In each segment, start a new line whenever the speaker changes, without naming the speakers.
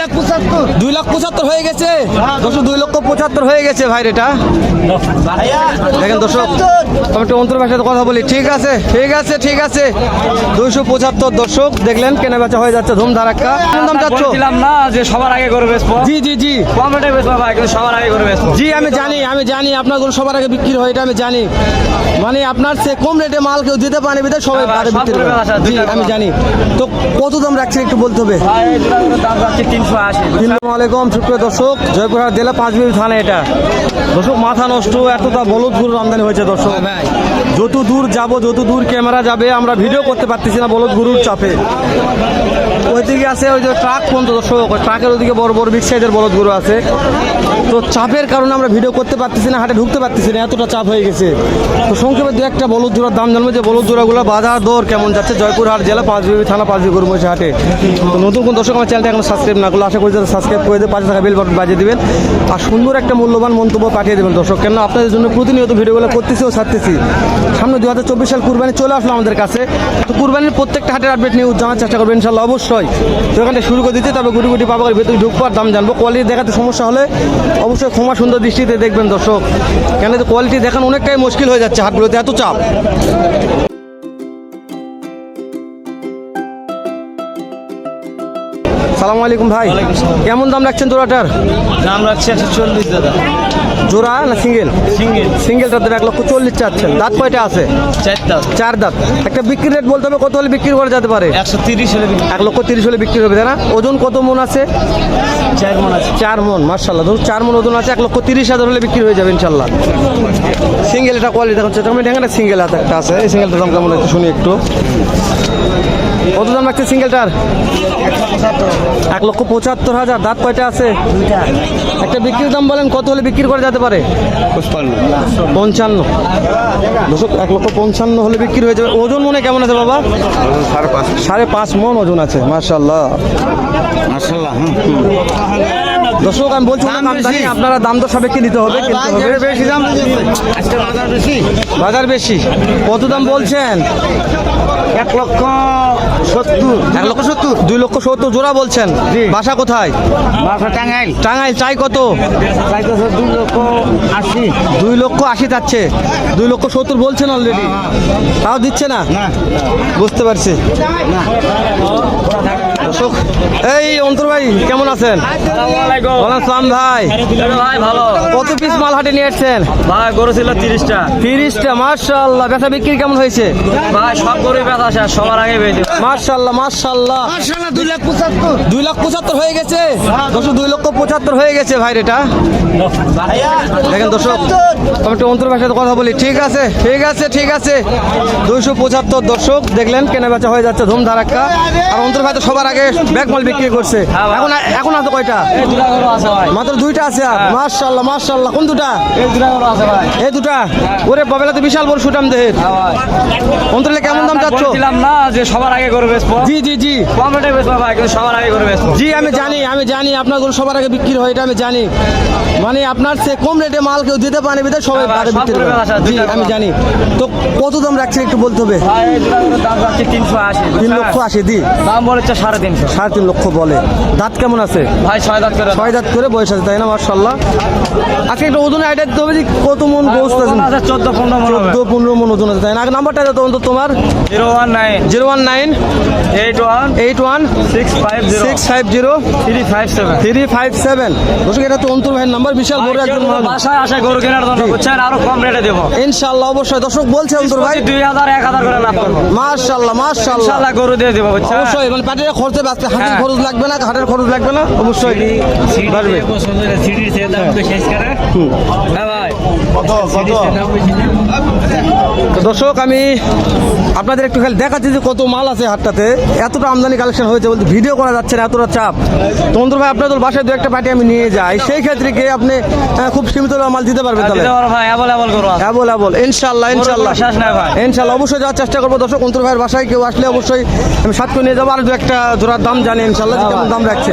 লাখ পঁচাত্তর।
দুই লাখ পঁচাত্তর হয়ে গেছে। দর্শক দুই লক্ষ পঁচাত্তর হয়ে গেছে ভাই এটা। দেখেন দর্শক আমি একটু অন্তর ভাষাতে কথা বলি। ঠিক আছে ঠিক আছে ঠিক আছে। দুইশো পঁচাত্তর দর্শক দেখলেন কেনা বেচা হয়ে যাচ্ছে ধুম ধারাক্কা দাম
বলেছিলাম না যে সবার আগে করে বেচবো।
জি জি জি।
বেচবো ভাই কিন্তু সবার আগে করে বেচবো।
জি আমি জানি আমি জানি আপনার গরু সবার আগে বিক্রি হয় এটা আমি জানি। মানে আপনার সে কম রেটে মাল কেউ দিতে পারে বিধায় সবাই আগে বিক্রি করে। জি আমি জানি। তো কত দাম রাখছেন একটু বলতে হবে?
ভাই দাম যাচ্ছে তিনশো আশি
আসসালামু আলাইকুম, সুপ্রিয় দর্শক। জয়পুরহাট জেলা পাঁচবিবি থানা এটা। দর্শক, মাথা নষ্ট, এতটা বলদ গরুর আমদানি হয়েছে, দর্শক। যত দূর যাব, যত দূর ক্যামেরা যাবে, আমরা ভিডিও করতে পারতেছি না বলদ গরুর চাপে। ওইদিকে আছে ওই যে ট্রাক পর্যন্ত, দর্শক। ট্রাকের ওদিকে বড় বড় বিগ সাইজের বলদ গরু আছে। তো চাপের কারণে আমরা ভিডিও করতে পারতেছি না, হাটে ঢুকতে পারতেছি না, এতটা চাপ হয়ে গেছে। তো সংক্ষেপে দু একটা বলদ জোড়ার দাম জানব যে বলদ জোড়াগুলো বাজার দর কেমন যাচ্ছে জয়পুরহাট জেলা পাঁচবিবি থানা পাঁচবি গরু হাটে। তো নতুন কোন দর্শক, আমার চ্যানেলটা এখন সাবস্ক্রাইব না করলে আশা করি যাতে সাবস্ক্রাইব করে পাশে থাকা বেল বাটন বাজিয়ে দেবেন। আর সুন্দর একটা মূল্যবান মন্তব্য পাঠিয়ে দেবেন দর্শক। কেন আপনাদের জন্য প্রতিনিয়ত ভিডিওগুলো করতেছি ও ছাড়তেছি। সামনে দু হাজার চব্বিশ সাল কুরবানি চলে আসলো আমাদের কাছে। তো কুরবানির প্রত্যেকটা হাটের আপডেট নিয়ে জানার চেষ্টা করবেন ইনশাল্লাহ অবশ্যই। তো এখানটা শুরু করে দিতে তবে গুটি গুটি পাবাকের ভেতরে ঢুকবো আর দাম জানব। কোয়ালিটি দেখাতে সমস্যা হলে অবশ্যই ক্ষমা সুন্দর দৃষ্টিতে দেখবেন দর্শক। কেন কোয়ালিটি দেখানো অনেকটাই মুশকিল হয়ে যাচ্ছে হাটগুলোতে, এত চাপ। সালামু আলাইকুম ভাই। কেমন দাম রাখছেন জোড়াটার?
দাম রাখছে একশো চল্লিশ দাদা।
জোড়া না সিঙ্গেল?
সিঙ্গেল।
সিঙ্গেলটার দাম এক লক্ষ চল্লিশ চাচ্ছেন। দাঁত কয়টা আছে? চার দাঁত। একটা বিক্রি রেট বলতে হবে কত হলে বিক্রি করা যেতে পারে?
একশো তিরিশ হলে
এক লক্ষ তিরিশ হলে বিক্রি হবে তাই না? ওজন কত মন আছে?
চার মন আছে।
চার মন মার্শাল্লাহ ধরুন চার মন ওজন আছে এক লক্ষ তিরিশ হাজার হলে বিক্রি হয়ে যাবে ইনশাল্লাহ সিঙ্গেল এটা কোয়ালিটি তুমি দেখেন সিঙ্গেল হাতে একটা আছে। এই সিঙ্গেলটার দাম কেমন হচ্ছে শুনি একটু। কত দাম রাখছে সিঙ্গেলটার? এক লক্ষ পঁচাত্তর হাজার দাঁত কয়টা আছে? একটা বিক্রির দাম বলেন কত হলে বিক্রি করা যেতে পারে? পঞ্চান্ন। দশক এক লক্ষ পঞ্চান্ন হলে বিক্রি হয়ে যাবে। ওজন মনে কেমন আছে বাবা?
সাড়ে পাঁচ।
মন ওজন আছে মার্শাল্লাহ
মাসাল্লাহ
দর্শক আমি বলছি আপনারা দাম তো সাপেক্ষে নিতে হবে কিনতে হবে।
বেশি। দাম আজকে বাজার বেশি?
বাজার বেশি। কত দাম বলছেন?
এক লক্ষ সত্তর।
এক লক্ষ সত্তর? দুই লক্ষ সত্তর জোড়া বলছেন। বাসা কোথায়?
বাসা টাঙ্গাইল।
টাঙ্গাইল চাই কত?
চাইতেছে দুই লক্ষ আশি।
দুই লক্ষ আশি যাচ্ছে। দুই লক্ষ সত্তর বলছেন অলরেডি তাও দিচ্ছে না?
না।
বুঝতে পারছি। দর্শক এই অন্তর ভাই কেমন আছেন? সালাম ভাই।
ভাই ভালো।
কত পিস মাল হাটে নিয়ে এসছেন?
ভাই গরু ছিল তিরিশটা।
তিরিশটা মার্শাল্লাহ বেচা বিক্রি কেমন হয়েছে?
ভাই সব গরুই ব্যথা আছে সবার আগে বেঁধে
মার্শাল্লাহ মার্শাল্লাহ
দুই লাখ পঁচাত্তর।
দুই লাখ পঁচাত্তর হয়ে গেছে? দর্শক দুই লক্ষ পঁচাত্তর হয়ে গেছে ভাই এটা দেখেন দর্শক আমি একটু অন্তর ভাষাতে কথা বলি। ঠিক আছে ঠিক আছে ঠিক আছে। দুইশো পঁচাত্তর দর্শক দেখলেন কেনা বেচা হয়ে যাচ্ছে ধুম ধারাক্কা আর অন্তর ভাই তো সবার আগে মাল বিক্রি করছে। এখন এখন আছে কয়টা? মাত্র দুইটা আছে? মার্শাল্লাহ মার্শাল্লাহ কোন দুটা?
এই দুটা
ওরে বাবেলা তো বিশাল বড় সুটাম দেহের
হ্যাঁ
অন্তরে কেমন দাম চাচ্ছ?
না যে সবার আগে করে বেচবো।
জি জি জি।
কম বেচবো ভাই সবার আগে করে বেচবো।
জি আমি জানি আমি জানি আপনার গরু সবার আগে বিক্রি হয় এটা আমি জানি। মানে আপনার সে কম রেটে মাল কেউ দিতে পারে বিধায় সবাই
হ্যাঁ,
বিক্রি করে জি আমি জানি। তো কত দাম রাখছেন একটু বলতে হবে? তিন লক্ষ আশি দি
দাম বলেছে সাড়ে তিনশো।
সাড়ে তিন লক্ষ বলে। দাঁত কেমন আছে?
ভাই ছয় দাঁত করে।
ছয় দাঁত করে বয়স আছে তাই না মার্শাল্লাহ আজকে একটা ওজনে আইডিয়া দিতে হবে যে কত মন গোস্ত আছে
চোদ্দ পনেরো মনে
চোদ্দ পনেরো মন ওজন আছে তাই না? নাম্বারটা দাও তো তোমার।
Zero one nine.
Zero one nine.
Eight one.
Eight one.
Six five zero.
Six five zero.
Three five seven.
Three five seven. দর্শক এটা তো অন্তর ভাইয়ের নাম্বার বিশাল বড় একজন।
বাসায় আসে গরু কেনার জন্য বুঝছেন? আরও কম রেটে দেবো।
ইনশাল্লাহ অবশ্যই। দর্শক বলছে অন্তর ভাই।
দুই হাজার এক হাজার করে করব।
মার্শাল্লাহ মার্শাল্লাহ
গরু দিয়ে দেবো
অবশ্যই মানে প্যাটের খরচে বাঁচতে হাটের
হ্যাঁ।
খরচ লাগবে না হাটের খরচ লাগবে না অবশ্যই বাড়বে তো দর্শক আমি আপনাদের একটু খালি দেখাচ্ছি যে কত মাল আছে হাটটাতে। এতটা আমদানি কালেকশন হয়েছে বলতে ভিডিও করা যাচ্ছে না এতটা চাপ। তো অন্তর ভাই আপনাদের বাসায় দু একটা পার্টি আমি নিয়ে যাই। সেই ক্ষেত্রে কি আপনি খুব সীমিত মাল দিতে পারবেন তাহলে? অ্যাবল অ্যাবল ইনশাল্লাহ ইনশাল্লাহ ইনশাল্লাহ অবশ্যই যাওয়ার চেষ্টা করব। দর্শক অন্তর ভাইয়ের বাসায় কেউ আসলে অবশ্যই আমি সাত করে নিয়ে যাব। আর দু একটা জোড়ার দাম জানি ইনশাল্লাহ কেমন দাম রাখছে।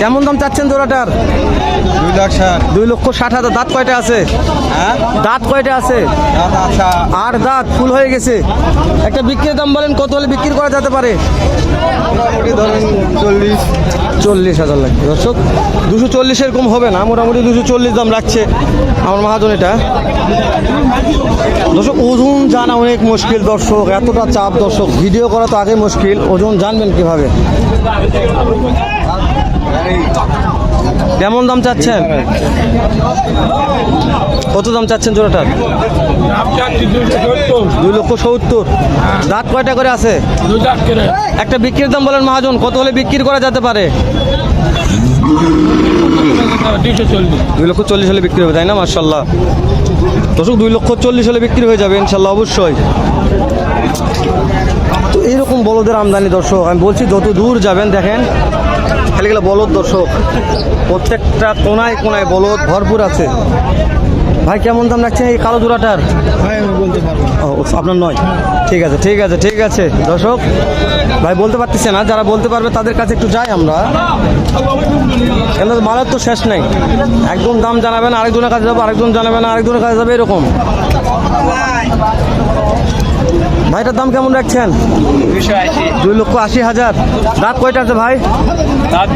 কেমন দাম চাচ্ছেন জোড়াটার?
দুই লাখ ষাট।
দুই লক্ষ ষাট হাজার। দাঁত কয়টা আছে?
হ্যাঁ?
দাঁত কয়টা আছে? আর দাঁত ফুল হয়ে গেছে। একটা বিক্রির দাম বলেন কত হলে বিক্রি করা যেতে পারে?
ধরেন চল্লিশ।
চল্লিশ হাজার লাগবে। দর্শক দুশো চল্লিশ এরকম হবে না। মোটামুটি দুশো চল্লিশ দাম রাখছে আমার মহাজন এটা। দর্শক ওজন জানা অনেক মুশকিল দর্শক। এতটা চাপ দর্শক। ভিডিও করা তো আগে মুশকিল। ওজন জানবেন কীভাবে? কেমন দাম চাচ্ছেন? কত দাম চাচ্ছেন জোড়াটার? দুই লক্ষ সত্তর। দাঁত কয়টা করে আছে? একটা বিক্রির দাম বলেন মহাজন, কত হলে বিক্রি করা যেতে পারে? দুই লক্ষ চল্লিশ হলে বিক্রি হবে, তাই না? মার্শাল্লাহ দর্শক, দুই লক্ষ চল্লিশ হলে বিক্রি হয়ে যাবে ইনশাল্লাহ অবশ্যই। তো এইরকম বলদের আমদানি, দর্শক, আমি বলছি যত দূর যাবেন, দেখেন খালি গেলে বলদ দর্শক প্রত্যেকটা কোনায় কোনায় বলদ ভরপুর আছে। ভাই কেমন দাম রাখছেন এই কালো জোড়াটার। ও আপনার নয়। ঠিক আছে ঠিক আছে ঠিক আছে দর্শক। ভাই বলতে পারতেছে না যারা বলতে পারবে তাদের কাছে একটু যাই আমরা। কেন মালের তো শেষ নাই। একদম দাম জানাবেন আরেকজনের কাছে যাব আরেকজন জানাবেন আরেকজনের কাছে যাবে এরকম। ভাইটার দাম কেমন রাখছেন? দুই লক্ষ আশি হাজার। দাঁত কয়টা আছে ভাই?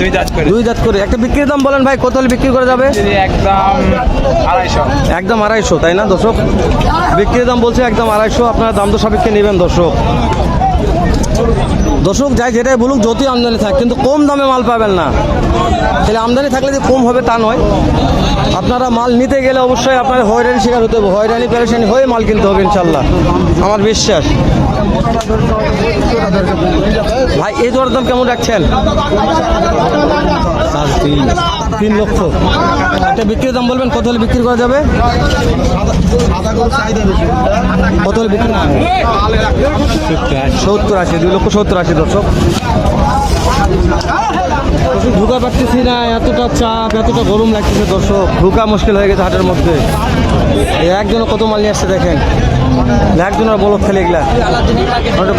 দুই দাঁত করে।
দুই দাঁত করে। একটা বিক্রির দাম বলেন ভাই কত হলে বিক্রি করে যাবে?
একদম আড়াইশো।
একদম আড়াইশো তাই না দর্শক? বিক্রির দাম বলছে একদম আড়াইশো আপনারা দাম তো সাপেক্ষে নেবেন দর্শক। দর্শক, যাই যেটাই বলুক, যতই আমদানি থাক, কিন্তু কম দামে মাল পাবেন না। তাহলে আমদানি থাকলে যে কম হবে তা নয়। আপনারা মাল নিতে গেলে অবশ্যই আপনার হয়রানি শিকার হতে হবে। হয়রানি, পেরেশানি হয়ে মাল কিনতে হবে ইনশাল্লাহ আমার বিশ্বাস। ভাই, এই দরদাম কেমন রাখছেন? তিন লক্ষ। একটা বিক্রির দাম বলবেন কত হলে বিক্রি করা যাবে? কত হলে বিক্রি সত্তর আশি দুই লক্ষ সত্তর আশি দর্শক। ঢুকা পারতেছি না এতটা চাপ এতটা গরম লাগতেছে দর্শক। ঢুকা মুশকিল হয়ে গেছে হাটের মধ্যে। একজনে কত মাল নিয়ে আসছে দেখেন। একজনের বলক খেলে এগুলা।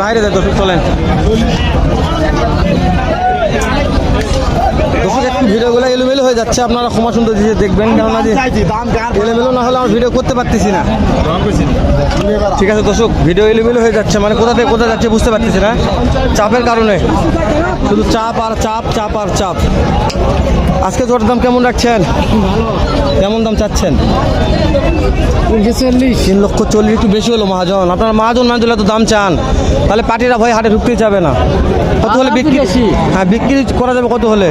বাইরে যায় দর্শক চলেন। একটু ভিডিওগুলো এলোমেলো হয়ে যাচ্ছে আপনারা ক্ষমা সুন্দর দিয়ে দেখবেন কেননা যে এলোমেলো না হলে আমরা ভিডিও করতে পারতেছি না। ঠিক আছে দর্শক ভিডিও এলোমেলো হয়ে যাচ্ছে মানে কোথা থেকে কোথায় যাচ্ছে বুঝতে পারতেছি না। চাপের কারণে। শুধু চাপ আর চাপ চাপ আর চাপ। আজকে জোটার দাম কেমন রাখছেন? কেমন দাম চাচ্ছেন?
চল্লিশ।
তিন লক্ষ চল্লিশ একটু বেশি হলো মহাজন। আপনারা মহাজন না দিলে তো দাম চান। তাহলে পার্টিরা ভয় হাটে ঢুকতেই যাবে না। কত হলে বিক্রি হ্যাঁ বিক্রি করা যাবে কত হলে?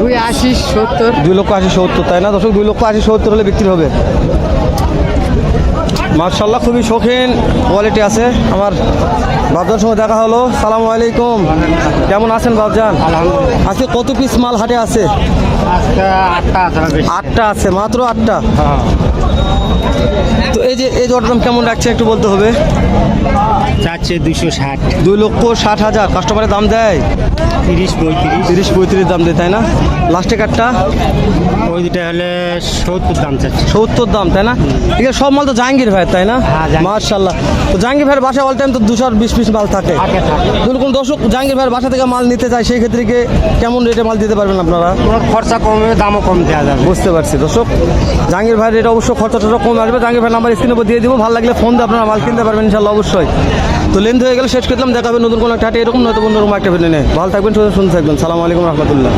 দুই আশি সত্তর।
দুই লক্ষ আশি সত্তর তাই না? দর্শক দুই লক্ষ আশি সত্তর হলে বিক্রি হবে। মার্শাল্লাহ খুবই শৌখিন কোয়ালিটি আছে। আমার বাবজার সঙ্গে দেখা হলো। সালাম আলাইকুম। কেমন আছেন বাবজান আজকে কত পিস মাল হাটে আছে?
আটটা আছে
মাত্র আটটা? তো এই যে এই জোটার কেমন রাখছে একটু বলতে হবে?
চাচ্ছে দুশো ষাট।
দুই লক্ষ ষাট হাজার। কাস্টমারের দাম দেয়?
তিরিশ পঁয়ত্রিশ।
তিরিশ পঁয়ত্রিশ দাম দেয় তাই না? লাস্টে কাঠটা
ওই দুটা হলে সত্তর দাম চাচ্ছে।
সত্তর দাম তাই না? ঠিক আছে সব মাল তো জাহাঙ্গীর ভাই তাই না?
হ্যাঁ।
মার্শাল্লাহ তো জাহাঙ্গীর ভাইয়ের বাসায় অল টাইম তো দুশো বিশ পিস মাল থাকে। যদি কোনো দর্শক জাহাঙ্গীর ভাইয়ের বাসা থেকে মাল নিতে চায় সেই ক্ষেত্রে কি কেমন রেটে মাল দিতে পারবেন আপনারা?
খরচা কমে দামও কম দেওয়া যাবে।
বুঝতে পারছি দর্শক। জাহাঙ্গীর ভাইয়ের এটা অবশ্যই খরচাটা কম আসবে। জাহাঙ্গীর ভাই নাম্বার স্ক্রিনের উপর দিয়ে দিব। ভালো লাগলে ফোন দিয়ে আপনারা মাল কিনতে পারবেন ইনশাল্লাহ অবশ্যই। তো লেন্থ হয়ে গেলে শেষ করলাম, দেখাবে নতুন কোনো একটা হাটে, এরকম তো অন্যরকম একটা ভিডিও নেই ভালো থাকবেন শুনতে থাকবেন, সালাম আলাইকুম, রহমতুল্লাহ।